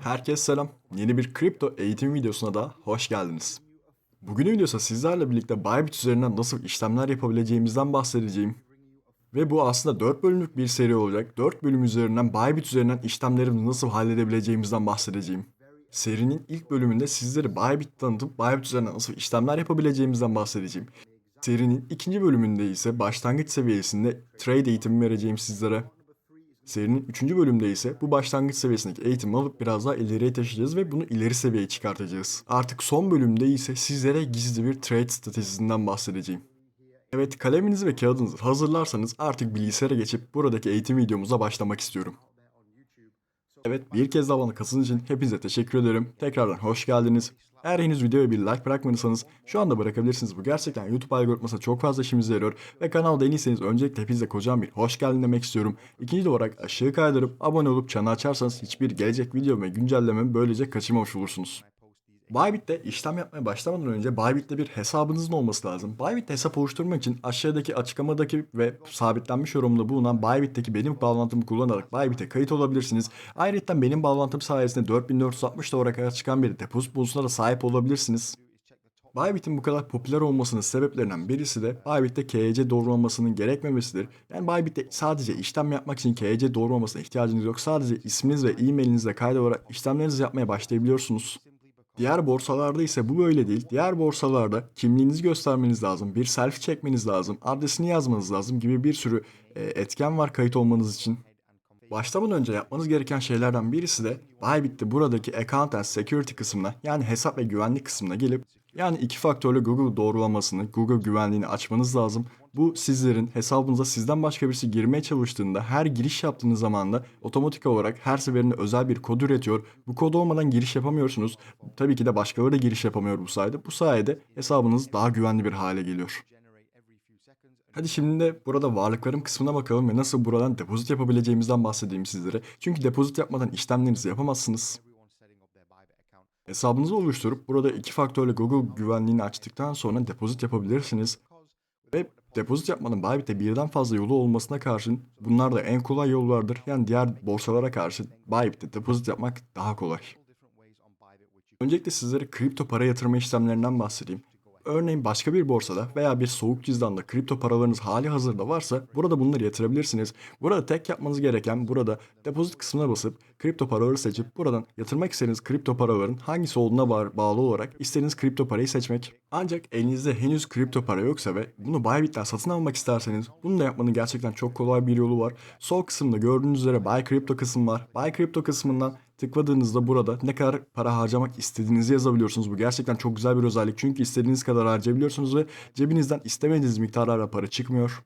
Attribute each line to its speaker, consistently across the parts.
Speaker 1: Herkese selam. Yeni bir kripto eğitim videosuna da hoş geldiniz. Bugünün videosu sizlerle birlikte Bybit üzerinden nasıl işlemler yapabileceğimizden bahsedeceğim. Ve bu aslında 4 bölümlük bir seri olacak. 4 bölüm üzerinden Bybit üzerinden işlemlerimizi nasıl halledebileceğimizden bahsedeceğim. Serinin ilk bölümünde sizlere Bybit tanıtıp Bybit üzerinden nasıl işlemler yapabileceğimizden bahsedeceğim. Serinin ikinci bölümünde ise başlangıç seviyesinde trade eğitimi vereceğim sizlere. Serinin 3. bölümde ise bu başlangıç seviyesindeki eğitimi alıp biraz daha ileriye taşıyacağız ve bunu ileri seviyeye çıkartacağız. Artık son bölümde ise sizlere gizli bir trade stratejisinden bahsedeceğim. Evet kaleminizi ve kağıdınızı hazırlarsanız artık bilgisayara geçip buradaki eğitim videomuza başlamak istiyorum. Evet bir kez daha bana katıldığınız için hepinize teşekkür ederim. Tekrardan hoş geldiniz. Eğer henüz videoya bir like bırakmadıysanız şu anda bırakabilirsiniz. Bu gerçekten YouTube algoritmasına çok fazla işimize yarıyor. Ve kanalda yeniyseniz öncelikle hepinize kocaman bir hoş geldin demek istiyorum. İkinci olarak aşağı kaydırıp abone olup çanı açarsanız hiçbir gelecek video ve güncellememi böylece kaçırmamış olursunuz. Bybit'te işlem yapmaya başlamadan önce Bybit'te bir hesabınızın olması lazım. Bybit'te hesap oluşturmak için aşağıdaki açıklamadaki ve sabitlenmiş yorumda bulunan Bybit'teki benim bağlantımı kullanarak Bybit'e kayıt olabilirsiniz. Ayrıca benim bağlantım sayesinde 4460 dolara kadar çıkan bir depozit bonusuna da sahip olabilirsiniz. Bybit'in bu kadar popüler olmasının sebeplerinden birisi de Bybit'te KYC doğrulamasının gerekmemesidir. Yani Bybit'te sadece işlem yapmak için KYC doğrulamasına ihtiyacınız yok. Sadece isminiz ve e-mailinizle kaydolarak işlemlerinizi yapmaya başlayabiliyorsunuz. Diğer borsalarda ise bu böyle değil. Diğer borsalarda kimliğinizi göstermeniz lazım, bir selfie çekmeniz lazım, adresini yazmanız lazım gibi bir sürü e, etken var kayıt olmanız için. Başlamadan önce yapmanız gereken şeylerden birisi de Bybit'te buradaki Account and Security kısmına yani hesap ve güvenlik kısmına gelip yani iki faktörlü Google doğrulamasını, Google güvenliğini açmanız lazım. Bu sizlerin hesabınıza sizden başka birisi girmeye çalıştığında her giriş yaptığınız zaman da otomatik olarak her seferinde özel bir kod üretiyor. Bu kod olmadan giriş yapamıyorsunuz. Tabii ki de başkaları da giriş yapamıyor bu sayede. Bu sayede hesabınız daha güvenli bir hale geliyor. Hadi şimdi de burada varlıklarım kısmına bakalım ve nasıl buradan depozit yapabileceğimizden bahsedeyim sizlere. Çünkü depozit yapmadan işlemlerinizi yapamazsınız. Hesabınızı oluşturup burada iki faktörlü Google güvenliğini açtıktan sonra depozit yapabilirsiniz. Ve depozit yapmanın Bybit'te birden fazla yolu olmasına karşın bunlar da en kolay yollardır. Yani diğer borsalara karşı Bybit'te depozit yapmak daha kolay. Öncelikle sizlere kripto para yatırma işlemlerinden bahsedeyim. Örneğin başka bir borsada veya bir soğuk cüzdanda kripto paralarınız hali hazırda varsa burada bunları yatırabilirsiniz. Burada tek yapmanız gereken burada depozit kısmına basıp kripto paraları seçip buradan yatırmak istediğiniz kripto paraların hangisi olduğuna bağlı olarak istediğiniz kripto parayı seçmek. Ancak elinizde henüz kripto para yoksa ve bunu Bybit'ten satın almak isterseniz bunu da yapmanın gerçekten çok kolay bir yolu var. Sol kısımda gördüğünüz üzere Buy Crypto kısmı var. Buy Crypto kısmından Tıkladığınızda burada ne kadar para harcamak istediğinizi yazabiliyorsunuz. Bu gerçekten çok güzel bir özellik. Çünkü istediğiniz kadar harcayabiliyorsunuz ve cebinizden istemediğiniz miktarlarla para çıkmıyor.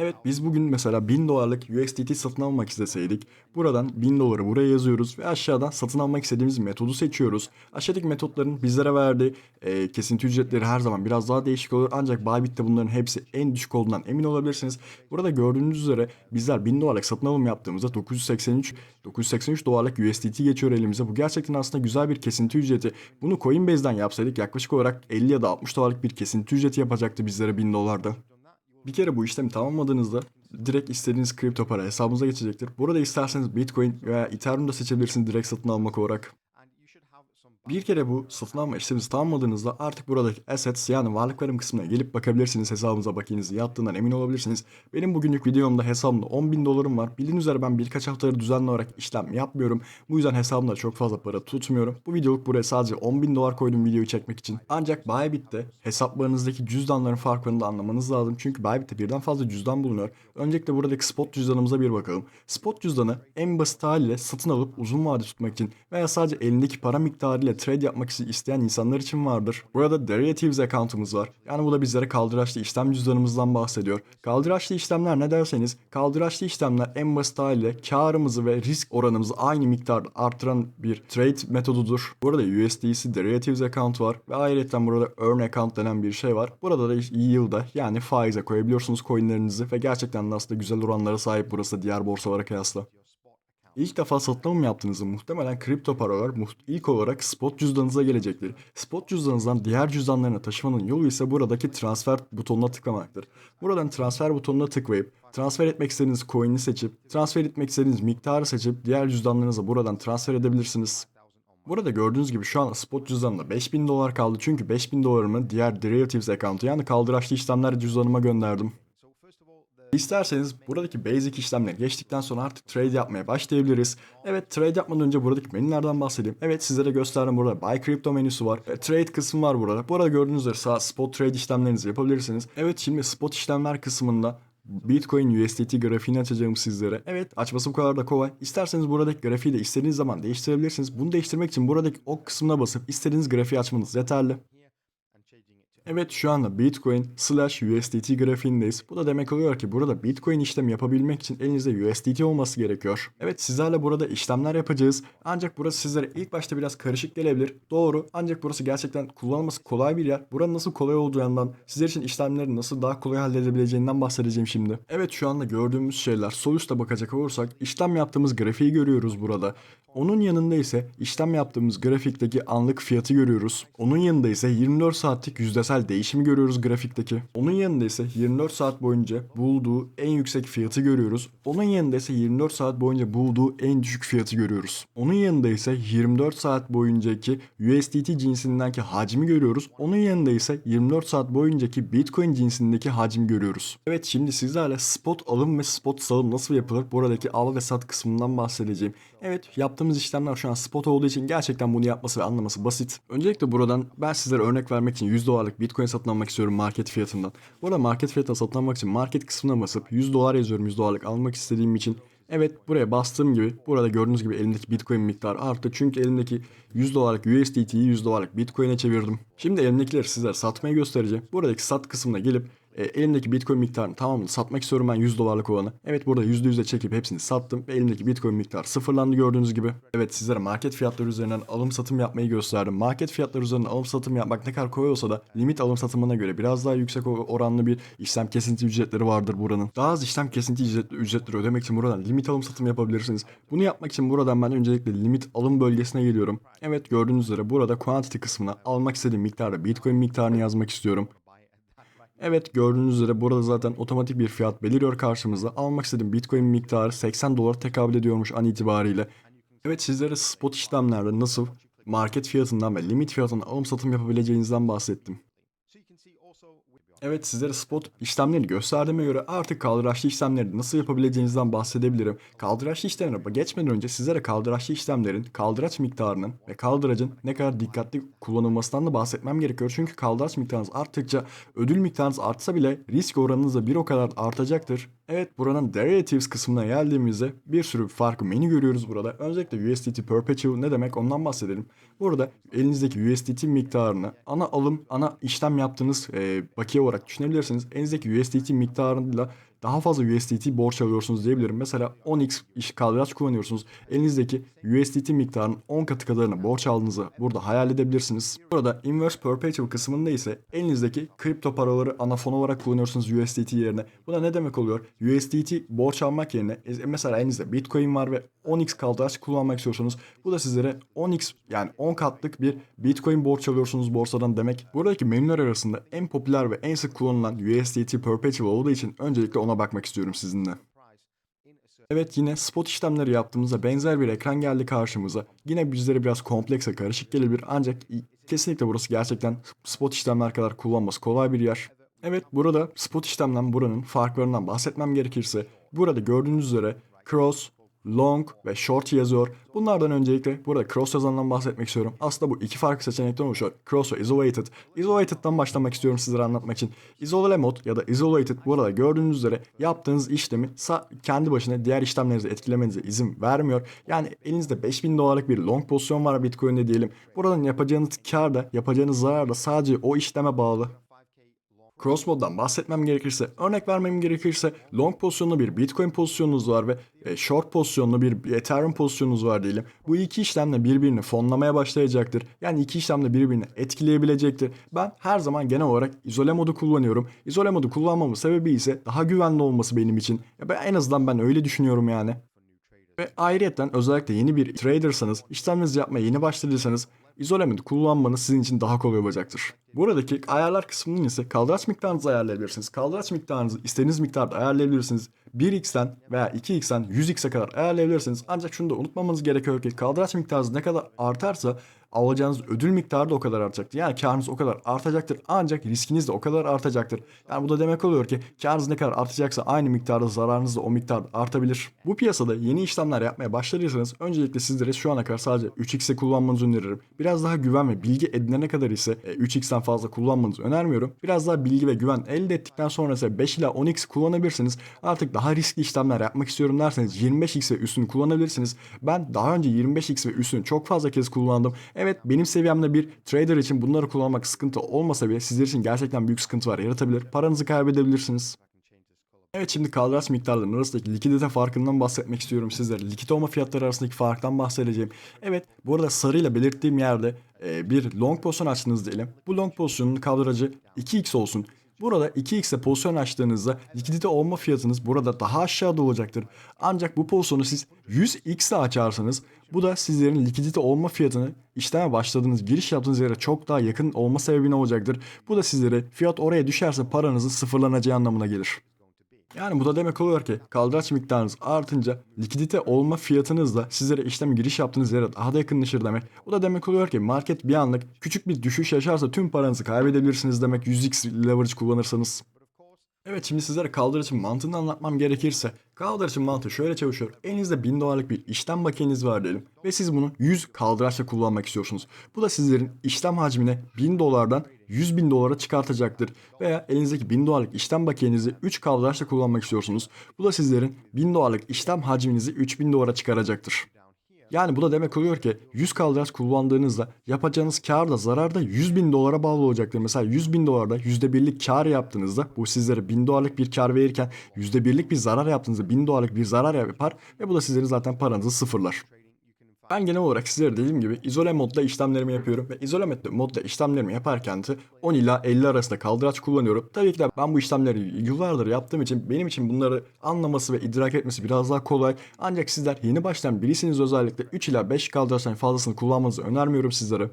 Speaker 1: Evet biz bugün mesela 1000 dolarlık USDT satın almak isteseydik buradan 1000 doları buraya yazıyoruz ve aşağıdan satın almak istediğimiz metodu seçiyoruz. Aşağıdaki metotların bizlere verdiği e, kesinti ücretleri her zaman biraz daha değişik olur ancak Bybit'te bunların hepsi en düşük olduğundan emin olabilirsiniz. Burada gördüğünüz üzere bizler 1000 dolarlık satın alım yaptığımızda 983 983 dolarlık USDT geçiyor elimize. Bu gerçekten aslında güzel bir kesinti ücreti. Bunu Coinbase'den yapsaydık yaklaşık olarak 50 ya da 60 dolarlık bir kesinti ücreti yapacaktı bizlere 1000 dolarda. Bir kere bu işlemi tamamladığınızda direkt istediğiniz kripto para hesabınıza geçecektir. Burada isterseniz Bitcoin veya Ethereum da seçebilirsiniz direkt satın almak olarak. Bir kere bu satın alma işleminizi tamamladığınızda artık buradaki assets yani varlıklarım kısmına gelip bakabilirsiniz hesabınıza bakiyenizi yattığından emin olabilirsiniz. Benim bugünlük videomda hesabımda 10 bin dolarım var. Bildiğiniz üzere ben birkaç haftadır düzenli olarak işlem yapmıyorum. Bu yüzden hesabımda çok fazla para tutmuyorum. Bu videoluk buraya sadece 10 bin dolar koydum videoyu çekmek için. Ancak Bybit'te hesaplarınızdaki cüzdanların farkını da anlamanız lazım. Çünkü Bybit'te birden fazla cüzdan bulunuyor. Öncelikle buradaki spot cüzdanımıza bir bakalım. Spot cüzdanı en basit haliyle satın alıp uzun vade tutmak için veya sadece elindeki para miktarıyla trade yapmak isteyen insanlar için vardır. Burada derivatives account'umuz var. Yani bu da bizlere kaldıraçlı işlem cüzdanımızdan bahsediyor. Kaldıraçlı işlemler ne derseniz kaldıraçlı işlemler en basit haliyle karımızı ve risk oranımızı aynı miktarda artıran bir trade metodudur. Burada USDC derivatives account var ve ayrıca burada earn account denen bir şey var. Burada da yield'a yani faize koyabiliyorsunuz coinlerinizi ve gerçekten de aslında güzel oranlara sahip burası diğer borsalara kıyasla. İlk defa satın alım yaptığınızda muhtemelen kripto paralar ilk olarak spot cüzdanınıza gelecektir. Spot cüzdanınızdan diğer cüzdanlarına taşımanın yolu ise buradaki transfer butonuna tıklamaktır. Buradan transfer butonuna tıklayıp transfer etmek istediğiniz coin'i seçip transfer etmek istediğiniz miktarı seçip diğer cüzdanlarınıza buradan transfer edebilirsiniz. Burada gördüğünüz gibi şu an spot cüzdanımda 5000 dolar kaldı çünkü 5000 dolarımı diğer derivatives account'a yani kaldıraçlı işlemler cüzdanıma gönderdim. İsterseniz buradaki basic işlemleri geçtikten sonra artık trade yapmaya başlayabiliriz. Evet trade yapmadan önce buradaki menülerden bahsedeyim. Evet sizlere gösterdim burada buy crypto menüsü var. E, trade kısmı var burada. Bu arada gördüğünüz üzere sağ spot trade işlemlerinizi yapabilirsiniz. Evet şimdi spot işlemler kısmında Bitcoin USDT grafiğini açacağım sizlere. Evet açması bu kadar da kolay. İsterseniz buradaki grafiği de istediğiniz zaman değiştirebilirsiniz. Bunu değiştirmek için buradaki ok kısmına basıp istediğiniz grafiği açmanız yeterli. Evet şu anda Bitcoin slash USDT grafiğindeyiz. Bu da demek oluyor ki burada Bitcoin işlemi yapabilmek için elinizde USDT olması gerekiyor. Evet sizlerle burada işlemler yapacağız. Ancak burası sizlere ilk başta biraz karışık gelebilir. Doğru. Ancak burası gerçekten kullanılması kolay bir yer. Buranın nasıl kolay olduğundan, sizler için işlemleri nasıl daha kolay halledebileceğinden bahsedeceğim şimdi. Evet şu anda gördüğümüz şeyler sol üstte bakacak olursak işlem yaptığımız grafiği görüyoruz burada. Onun yanında ise işlem yaptığımız grafikteki anlık fiyatı görüyoruz. Onun yanında ise 24 saatlik yüzdesel değişimi görüyoruz grafikteki. Onun yanında ise 24 saat boyunca bulduğu en yüksek fiyatı görüyoruz. Onun yanında ise 24 saat boyunca bulduğu en düşük fiyatı görüyoruz. Onun yanında ise 24 saat boyuncaki USDT cinsindeki hacmi görüyoruz. Onun yanında ise 24 saat boyuncaki Bitcoin cinsindeki hacmi görüyoruz. Evet şimdi sizlerle spot alım ve spot salım nasıl yapılır buradaki al ve sat kısmından bahsedeceğim. Evet yaptığımız işlemler şu an spot olduğu için gerçekten bunu yapması ve anlaması basit. Öncelikle buradan ben sizlere örnek vermek için 100 dolarlık Bitcoin satın almak istiyorum market fiyatından. Burada market fiyatına satın almak için market kısmına basıp 100 dolar yazıyorum 100 dolarlık almak istediğim için. Evet buraya bastığım gibi burada gördüğünüz gibi elimdeki Bitcoin miktarı arttı. Çünkü elimdeki 100 dolarlık USDT'yi 100 dolarlık Bitcoin'e çevirdim. Şimdi elimdekileri sizlere satmaya göstereceğim. Buradaki sat kısmına gelip e, elimdeki Bitcoin miktarını tamamını satmak istiyorum ben 100 dolarlık olanı. Evet burada %100'e çekip hepsini sattım ve elimdeki Bitcoin miktarı sıfırlandı gördüğünüz gibi. Evet sizlere market fiyatları üzerinden alım satım yapmayı gösterdim. Market fiyatları üzerinden alım satım yapmak ne kadar kolay olsa da limit alım satımına göre biraz daha yüksek oranlı bir işlem kesinti ücretleri vardır buranın. Daha az işlem kesinti ücret- ücretleri ödemek için buradan limit alım satım yapabilirsiniz. Bunu yapmak için buradan ben öncelikle limit alım bölgesine geliyorum. Evet gördüğünüz üzere burada quantity kısmına almak istediğim miktarda Bitcoin miktarını yazmak istiyorum. Evet gördüğünüz üzere burada zaten otomatik bir fiyat beliriyor karşımıza. Almak istediğim Bitcoin miktarı 80 dolar tekabül ediyormuş an itibariyle. Evet sizlere spot işlemlerde nasıl market fiyatından ve limit fiyatından alım satım yapabileceğinizden bahsettim. Evet sizlere spot işlemlerini gösterdiğime göre artık kaldıraçlı işlemleri nasıl yapabileceğinizden bahsedebilirim. Kaldıraçlı işlemlere geçmeden önce sizlere kaldıraçlı işlemlerin kaldıraç miktarının ve kaldıracın ne kadar dikkatli kullanılmasından da bahsetmem gerekiyor. Çünkü kaldıraç miktarınız arttıkça ödül miktarınız artsa bile risk oranınız da bir o kadar artacaktır. Evet buranın derivatives kısmına geldiğimizde bir sürü farklı menü görüyoruz burada. Öncelikle USDT Perpetual ne demek ondan bahsedelim. Burada elinizdeki USDT miktarını ana alım, ana işlem yaptığınız e, bakiye olarak düşünebilirsiniz. Elinizdeki USDT miktarıyla daha fazla USDT borç alıyorsunuz diyebilirim. Mesela 10x iş kaldıraç kullanıyorsunuz. Elinizdeki USDT miktarının 10 katı kadarını borç aldığınızı burada hayal edebilirsiniz. Burada Inverse Perpetual kısmında ise elinizdeki kripto paraları ana fon olarak kullanıyorsunuz USDT yerine. Bu da ne demek oluyor? USDT borç almak yerine e, mesela elinizde Bitcoin var ve 10x kaldıraç kullanmak istiyorsunuz. Bu da sizlere 10x yani 10 katlık bir Bitcoin borç alıyorsunuz borsadan demek. Buradaki menüler arasında en popüler ve en sık kullanılan USDT Perpetual olduğu için öncelikle ona bakmak istiyorum sizinle. Evet yine spot işlemleri yaptığımızda benzer bir ekran geldi karşımıza. Yine bizlere biraz kompleks ve karışık gelebilir ancak kesinlikle burası gerçekten spot işlemler kadar kullanması kolay bir yer. Evet burada spot işlemden buranın farklarından bahsetmem gerekirse burada gördüğünüz üzere cross, long ve short yazıyor. Bunlardan öncelikle burada cross yazandan bahsetmek istiyorum. Aslında bu iki farklı seçenekten oluşuyor. Cross ve isolated. Isolated'dan başlamak istiyorum sizlere anlatmak için. Isole mode ya da isolated burada gördüğünüz üzere yaptığınız işlemi kendi başına diğer işlemlerinizi etkilemenize izin vermiyor. Yani elinizde 5000 dolarlık bir long pozisyon var Bitcoin'de diyelim. Buradan yapacağınız kar da yapacağınız zarar da sadece o işleme bağlı. Cross mode'dan bahsetmem gerekirse, örnek vermem gerekirse long pozisyonlu bir Bitcoin pozisyonunuz var ve e, short pozisyonlu bir Ethereum pozisyonunuz var diyelim. Bu iki işlemle birbirini fonlamaya başlayacaktır. Yani iki işlemle birbirini etkileyebilecektir. Ben her zaman genel olarak izole modu kullanıyorum. İzole modu kullanmamın sebebi ise daha güvenli olması benim için. Ya ben en azından ben öyle düşünüyorum yani. Ve ayrıyeten özellikle yeni bir tradersanız, işlemlerinizi yapmaya yeni başladıysanız izolementi kullanmanız sizin için daha kolay olacaktır. Buradaki ayarlar kısmının ise kaldıraç miktarınızı ayarlayabilirsiniz. Kaldıraç miktarınızı istediğiniz miktarda ayarlayabilirsiniz. 1x'ten veya 2x'ten 100x'e kadar ayarlayabilirsiniz. Ancak şunu da unutmamanız gerekiyor ki kaldıraç miktarınız ne kadar artarsa alacağınız ödül miktarı da o kadar artacaktır. Yani karınız o kadar artacaktır ancak riskiniz de o kadar artacaktır. Yani bu da demek oluyor ki karınız ne kadar artacaksa aynı miktarda zararınız da o miktarda artabilir. Bu piyasada yeni işlemler yapmaya başladıysanız öncelikle sizlere şu ana kadar sadece 3x'e kullanmanızı öneririm. Biraz daha güven ve bilgi edinene kadar ise e, 3x'ten fazla kullanmanızı önermiyorum. Biraz daha bilgi ve güven elde ettikten sonra ise 5 ila 10x kullanabilirsiniz. Artık daha riskli işlemler yapmak istiyorum derseniz 25x ve üstünü kullanabilirsiniz. Ben daha önce 25x ve üstünü çok fazla kez kullandım. Evet benim seviyemde bir trader için bunları kullanmak sıkıntı olmasa bile sizler için gerçekten büyük sıkıntılar yaratabilir. Paranızı kaybedebilirsiniz. Evet şimdi kaldıraç miktarlarının arasındaki likidite farkından bahsetmek istiyorum sizlere. Likit olma fiyatları arasındaki farktan bahsedeceğim. Evet bu arada sarıyla belirttiğim yerde e, bir long pozisyon açtınız diyelim. Bu long pozisyonun kaldıracı 2x olsun. Burada 2x'e pozisyon açtığınızda likidite olma fiyatınız burada daha aşağıda olacaktır. Ancak bu pozisyonu siz 100x ile açarsanız bu da sizlerin likidite olma fiyatını işleme başladığınız, giriş yaptığınız yere çok daha yakın olma sebebi ne olacaktır? Bu da sizlere fiyat oraya düşerse paranızın sıfırlanacağı anlamına gelir. Yani bu da demek oluyor ki kaldıraç miktarınız artınca likidite olma fiyatınız da sizlere işlem giriş yaptığınız yere daha da yakınlaşır demek. Bu da demek oluyor ki market bir anlık küçük bir düşüş yaşarsa tüm paranızı kaybedebilirsiniz demek 100x leverage kullanırsanız. Evet şimdi sizlere kaldıraçın mantığını anlatmam gerekirse kaldıraçın mantığı şöyle çalışıyor. Elinizde 1000 dolarlık bir işlem makineniz var diyelim ve siz bunu 100 kaldıraçla kullanmak istiyorsunuz. Bu da sizlerin işlem hacmine 1000 dolardan 100 bin dolara çıkartacaktır. Veya elinizdeki 1000 dolarlık işlem bakiyenizi 3 kaldıraçla kullanmak istiyorsunuz. Bu da sizlerin 1000 dolarlık işlem hacminizi 3000 dolara çıkaracaktır. Yani bu da demek oluyor ki 100 kaldıraç kullandığınızda yapacağınız kar da zarar da 100 bin dolara bağlı olacaktır. Mesela 100 bin dolarda %1'lik kar yaptığınızda bu sizlere 1000 dolarlık bir kar verirken %1'lik bir zarar yaptığınızda 1000 dolarlık bir zarar yapar ve bu da sizlerin zaten paranızı sıfırlar. Ben genel olarak sizlere dediğim gibi izole modda işlemlerimi yapıyorum ve izole mod- modda işlemlerimi yaparken de 10 ila 50 arasında kaldıraç kullanıyorum. Tabii ki de ben bu işlemleri yıllardır yaptığım için benim için bunları anlaması ve idrak etmesi biraz daha kolay. Ancak sizler yeni başlayan birisiniz özellikle 3 ila 5 kaldıraçtan fazlasını kullanmanızı önermiyorum sizlere.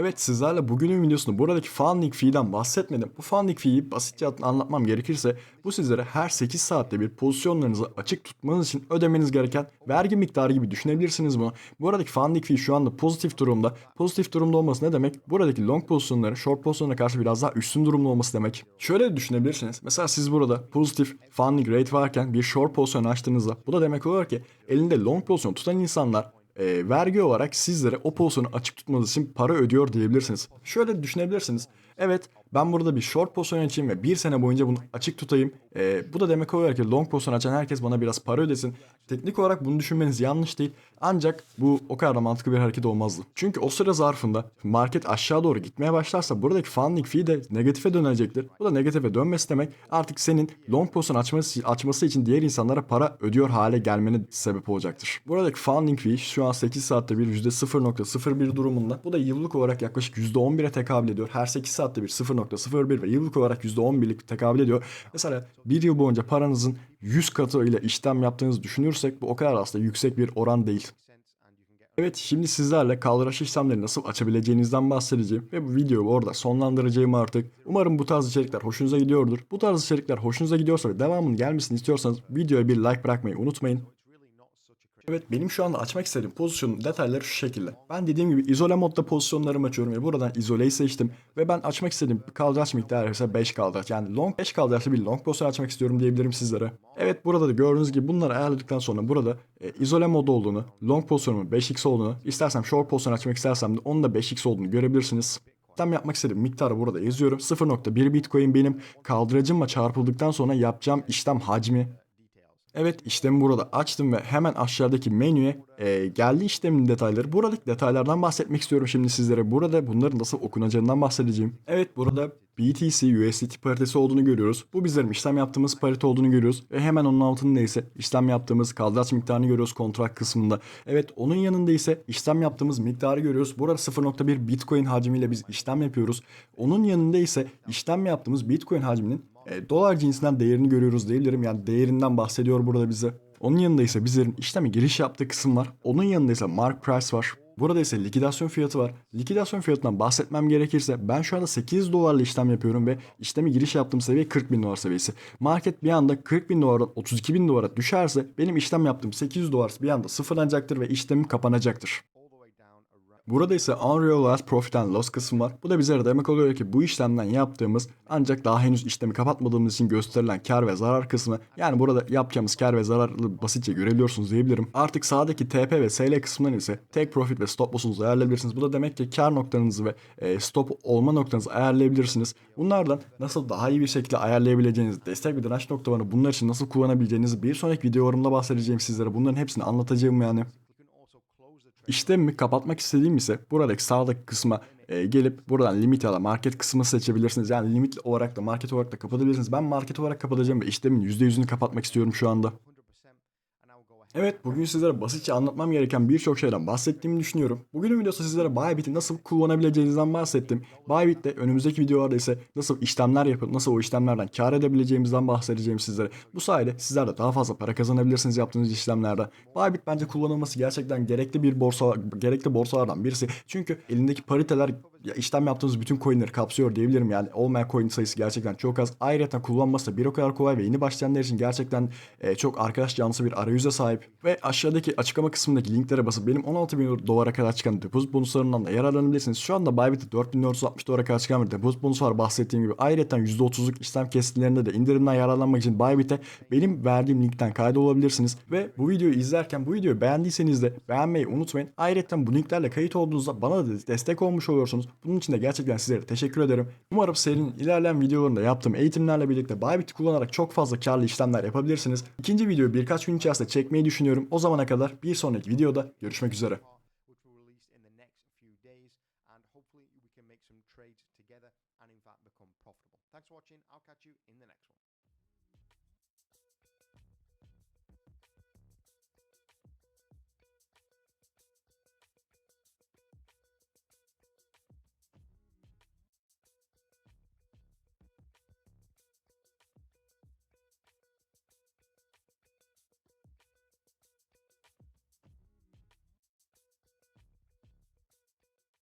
Speaker 1: Evet sizlerle bugünün videosunda buradaki funding fee'den bahsetmedim. Bu funding fee'yi basitçe anlatmam gerekirse bu sizlere her 8 saatte bir pozisyonlarınızı açık tutmanız için ödemeniz gereken vergi miktarı gibi düşünebilirsiniz bunu. Buradaki funding fee şu anda pozitif durumda. Pozitif durumda olması ne demek? Buradaki long pozisyonların short pozisyonlara karşı biraz daha üstün durumda olması demek. Şöyle de düşünebilirsiniz. Mesela siz burada pozitif funding rate varken bir short pozisyon açtığınızda bu da demek oluyor ki elinde long pozisyon tutan insanlar e, vergi olarak sizlere o pozisyonu açık tutmanız için para ödüyor diyebilirsiniz. Şöyle düşünebilirsiniz. Evet ben burada bir short pozisyon açayım ve bir sene boyunca bunu açık tutayım. E, bu da demek oluyor ki long pozisyon açan herkes bana biraz para ödesin. Teknik olarak bunu düşünmeniz yanlış değil. Ancak bu o kadar da mantıklı bir hareket olmazdı. Çünkü o süre zarfında market aşağı doğru gitmeye başlarsa buradaki funding fee de negatife dönecektir. Bu da negatife dönmesi demek artık senin long pozisyon açması, açması için diğer insanlara para ödüyor hale gelmene sebep olacaktır. Buradaki funding fee şu an 8 saatte bir %0.01 durumunda. Bu da yıllık olarak yaklaşık %11'e tekabül ediyor. Her 8 saat %0.1, 0.01 ve yıllık olarak %11'lik tekabül ediyor. Mesela bir yıl boyunca paranızın 100 katı ile işlem yaptığınızı düşünürsek bu o kadar aslında yüksek bir oran değil. Evet şimdi sizlerle kaldıraç işlemleri nasıl açabileceğinizden bahsedeceğim ve bu videoyu orada sonlandıracağım artık. Umarım bu tarz içerikler hoşunuza gidiyordur. Bu tarz içerikler hoşunuza gidiyorsa ve devamının gelmesini istiyorsanız videoya bir like bırakmayı unutmayın. Evet benim şu anda açmak istediğim pozisyonun detayları şu şekilde. Ben dediğim gibi izole modda pozisyonlarımı açıyorum ve buradan izoleyi seçtim. Ve ben açmak istediğim kaldıraç miktarı ise 5 kaldıraç. Yani long 5 kaldıraçlı bir long pozisyon açmak istiyorum diyebilirim sizlere. Evet burada da gördüğünüz gibi bunları ayarladıktan sonra burada e, izole mod olduğunu, long pozisyonumun 5x olduğunu, istersem short pozisyon açmak istersem de onun da 5x olduğunu görebilirsiniz. İşlem yapmak istediğim miktarı burada yazıyorum. 0.1 Bitcoin benim kaldıracımla çarpıldıktan sonra yapacağım işlem hacmi. Evet işlemi burada açtım ve hemen aşağıdaki menüye e, geldi işlemin detayları. Buradaki detaylardan bahsetmek istiyorum şimdi sizlere. Burada bunların nasıl okunacağından bahsedeceğim. Evet burada BTC USDT paritesi olduğunu görüyoruz. Bu bizlerin işlem yaptığımız parite olduğunu görüyoruz. Ve hemen onun altında ise işlem yaptığımız kaldıraç miktarını görüyoruz kontrat kısmında. Evet onun yanında ise işlem yaptığımız miktarı görüyoruz. Burada 0.1 Bitcoin hacmiyle biz işlem yapıyoruz. Onun yanında ise işlem yaptığımız Bitcoin hacminin e, dolar cinsinden değerini görüyoruz diyebilirim. Yani değerinden bahsediyor burada bize. Onun yanında ise bizlerin işleme giriş yaptığı kısım var. Onun yanında ise mark price var. Burada ise likidasyon fiyatı var. Likidasyon fiyatından bahsetmem gerekirse ben şu anda 8 dolarla işlem yapıyorum ve işlemi giriş yaptığım seviye 40 bin dolar seviyesi. Market bir anda 40 bin dolardan 32 bin dolara düşerse benim işlem yaptığım 800 dolar bir anda sıfırlanacaktır ve işlemim kapanacaktır. Burada ise Unrealized Profit and Loss kısmı var. Bu da bize demek oluyor ki bu işlemden yaptığımız ancak daha henüz işlemi kapatmadığımız için gösterilen kar ve zarar kısmı. Yani burada yapacağımız kar ve zararı basitçe görebiliyorsunuz diyebilirim. Artık sağdaki TP ve SL kısmından ise Take Profit ve Stop Loss'unuzu ayarlayabilirsiniz. Bu da demek ki kar noktanızı ve e, stop olma noktanızı ayarlayabilirsiniz. Bunlardan nasıl daha iyi bir şekilde ayarlayabileceğinizi, destek ve direnç noktalarını bunlar için nasıl kullanabileceğinizi bir sonraki videolarımda bahsedeceğim sizlere. Bunların hepsini anlatacağım yani. İşlemimi kapatmak istediğim ise buradaki sağdaki kısma e, gelip buradan limit ya da market kısmı seçebilirsiniz. Yani limit olarak da market olarak da kapatabilirsiniz. Ben market olarak kapatacağım ve işlemin %100'ünü kapatmak istiyorum şu anda. Evet bugün sizlere basitçe anlatmam gereken birçok şeyden bahsettiğimi düşünüyorum. Bugünün videosu sizlere Bybit'i nasıl kullanabileceğinizden bahsettim. Bybit'te önümüzdeki videolarda ise nasıl işlemler yapıp nasıl o işlemlerden kar edebileceğimizden bahsedeceğim sizlere. Bu sayede sizler de daha fazla para kazanabilirsiniz yaptığınız işlemlerden. Bybit bence kullanılması gerçekten gerekli bir borsa gerekli borsalardan birisi. Çünkü elindeki pariteler ya işlem yaptığınız bütün coinleri kapsıyor diyebilirim yani olmayan coin sayısı gerçekten çok az. Ayrıca kullanması da bir o kadar kolay ve yeni başlayanlar için gerçekten e, çok arkadaş canlısı bir arayüze sahip. Ve aşağıdaki açıklama kısmındaki linklere basıp benim 16 bin dolara kadar çıkan depozit bonuslarından da yararlanabilirsiniz. Şu anda Bybit'te 4460 dolara kadar çıkan bir depozit bonusu var bahsettiğim gibi. Ayrıca %30'luk işlem kesintilerinde de indirimden yararlanmak için Bybit'e benim verdiğim linkten kaydolabilirsiniz. Ve bu videoyu izlerken bu videoyu beğendiyseniz de beğenmeyi unutmayın. Ayrıca bu linklerle kayıt olduğunuzda bana da destek olmuş oluyorsunuz. Bunun için de gerçekten sizlere teşekkür ederim. Umarım serinin ilerleyen videolarında yaptığım eğitimlerle birlikte Bybit'i kullanarak çok fazla karlı işlemler yapabilirsiniz. İkinci videoyu birkaç gün içerisinde çekmeyi düşünüyorum. O zamana kadar bir sonraki videoda görüşmek üzere.